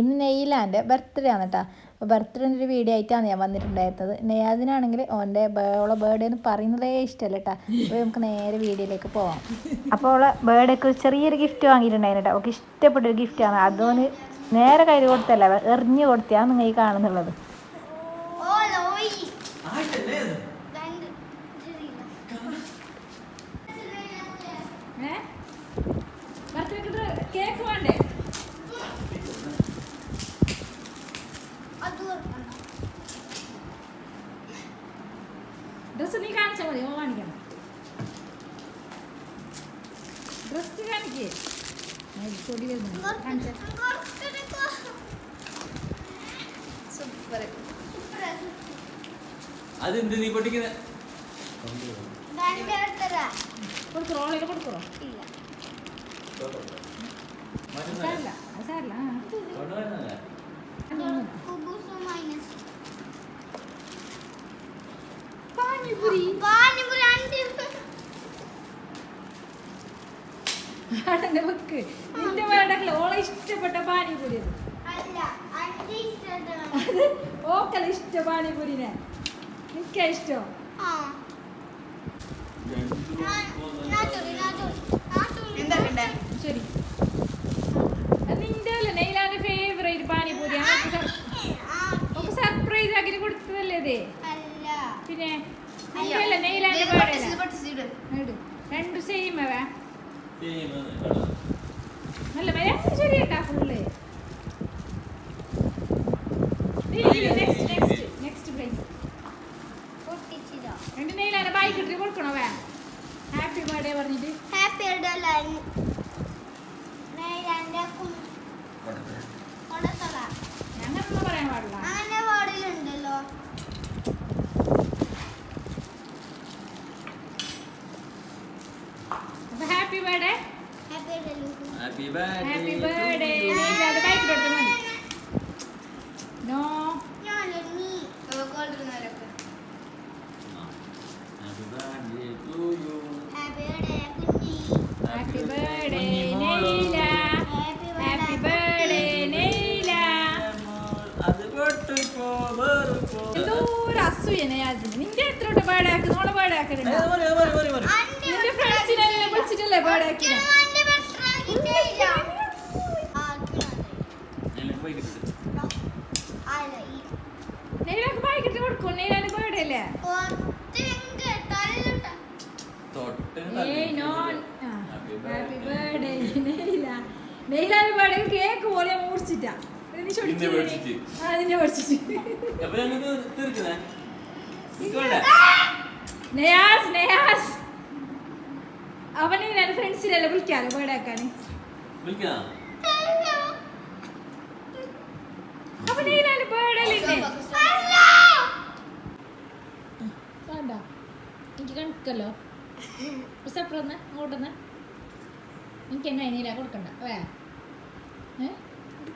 ഇന്ന് നെയ്ലാന്റെ ബർത്ത്ഡേ ആണ് കേട്ടോ അപ്പോൾ ബർത്ത്ഡേന്റെ ഒരു വീഡിയോ ആയിട്ടാണ് ഞാൻ വന്നിട്ടുണ്ടായിരുന്നത്. നെയ്യാദിനാണെങ്കിൽ ഓന്റെ ഓളെ ബേർഡേ എന്ന് പറയുന്നതേ ഇഷ്ടമല്ല കേട്ടോ അപ്പോൾ നമുക്ക് നേരെ വീഡിയോയിലേക്ക് പോവാം. അപ്പോൾ ഓളെ ഒരു ചെറിയൊരു ഗിഫ്റ്റ് വാങ്ങിയിട്ടുണ്ടായിരുന്നു കേട്ടോ അവൾക്ക് ഇഷ്ടപ്പെട്ടൊരു ഗിഫ്റ്റാണ് അതോന് നേരെ കയ്യിൽ കൊടുത്തല്ല. എറിഞ്ഞു കൊടുത്തിയാണ് നിങ്ങൾ ഈ കാണുന്നുള്ളത്. ഡ്രസ്സ് നീ കാണിച്ചാൽ മതി ഓ കാണിക്കണം ഡ്രസ് കാണിക്കേ പൊടി വരുന്നു. സൂപ്പർ. അതെന്ത് നീ പൊട്ടിക്കുന്ന രണ്ട് എടുത്തതാ. കൊടുക്കുറോ ഓളെ കൊടുക്കുറോ ഇല്ല. സാരില്ല സാരില്ല ആ കുബൂസും മൈനസ്. പാനിപുരി പാനിപൂരി രണ്ട്. ആടെന്റെ വെക്ക് നിന്റെ ഓളെ ഇഷ്ടപ്പെട്ട പാനിപുരി അത്. അത് ഇഷ്ട പാനിപുരിനെ. നിക്ക ഇഷ്ടം. ശരി. നിന്റെ അല്ല നെയ്ലാന്റെ ഫേവറേറ്റ് പാനിപൂരി. ആ, ഒക്കെ സർപ്രൈസ് ആക്കി കൊടുത്തതല്ലേ. പിന്നെ നിന്റെ അല്ല നെയ്ലാന്റെ പാടല്ല രണ്ടു സെയിം അവ നല്ല മര്യാദ ശരിയാട്ടാ full next next next prize പൊട്ടിച്ചില്ല. രണ്ട് നെയ്ലാന്റെ ഹാപ്പി ബർത്ത്ഡേ പറഞ്ഞിട്ട്. ഹാപ്പി ബർത്ത്ഡേ നേരെ കൊണ്ടത്തതാ ഞങ്ങളൊന്നും പറയാൻ പാടില്ല. അപ്പൊ happy birthday happy happy happy birthday birthday നെയ്ലാന്റെ bike കൊടുത്താൽ മതി no happy birthday to you happy birthday കുഞ്ഞി. Happy birthday. Naila happy birthday Naila അത് പൊട്ടിപ്പോ വേറിപ്പോ അസൂയനെ യാസിന് നിന്റെ എത്ര വട്ടം ആക്കി നോളെ മതി നിന്റെ ഫ്രണ്ട്സിനെല്ലാം വിളിച്ചിട്ടല്ലേ കിട്ടും നെയ്ലാക്ക് ബൈക്ക് ഇട്ട് കൊടുക്കും അല്ലേ തൊട്ട് ഏയ് നോ ഹാപ്പി ബർത്ത്ഡേ നെയ്ല നെയ്ലാന്റെ ബർത്ത്ഡേ കേക്ക് പോലെ മുറിച്ചിട്ടാ. അതിന്റെ നീ നയാസ് നയാസ് അവനെ ഞാൻ ഫ്രണ്ട്സിനെല്ലാം വിളിക്കാലോ ബർത്ത്ഡേ ആക്കാൻ വിളിക്കാം അവനെ ഞാൻ ബർത്ത്ഡേ ഇല്ലേ വേണ്ട. എനിക്ക് കണക്കല്ലോ. സെപ്പറന്ന് അങ്ങോട്ടന്ന്. എനിക്ക് എന്നെ ഇനിയില്ല കൊടുക്കണ്ട. വേ. ഏ?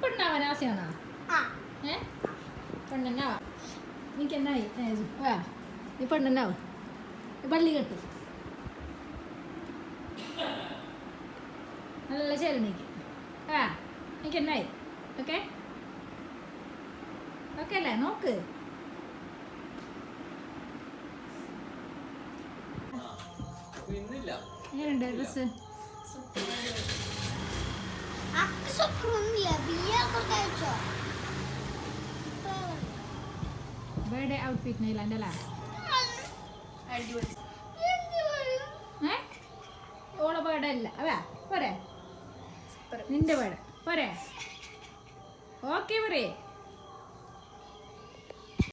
പെണ്ണാവാൻ ആശയാണോ ഏ? പെണ്ണെന്നാവാ എനിക്ക് എന്നായി വേ. നീ പെണ്ണെന്നാവും? നീ പള്ളി കെട്ട്. നല്ല ശരി നീക്ക് ആ എനിക്ക് എന്നായി ഓക്കെ? ഓക്കെ അല്ലേ? നോക്ക്. അപ്പൊ ഇന്നില്ല എങ്ങനെയുണ്ട് ഡ്രസ്സ്? ബർത്ത്ഡേ ഔട്ട്ഫിറ്റ് നൈലാന്റെ അല്ലേ ഓളെ ബർത്ത്ഡേ അല്ല അവ പോരെ നിന്റെ ബർത്ത്ഡേ പോരെ. ഓക്കെ പറയേ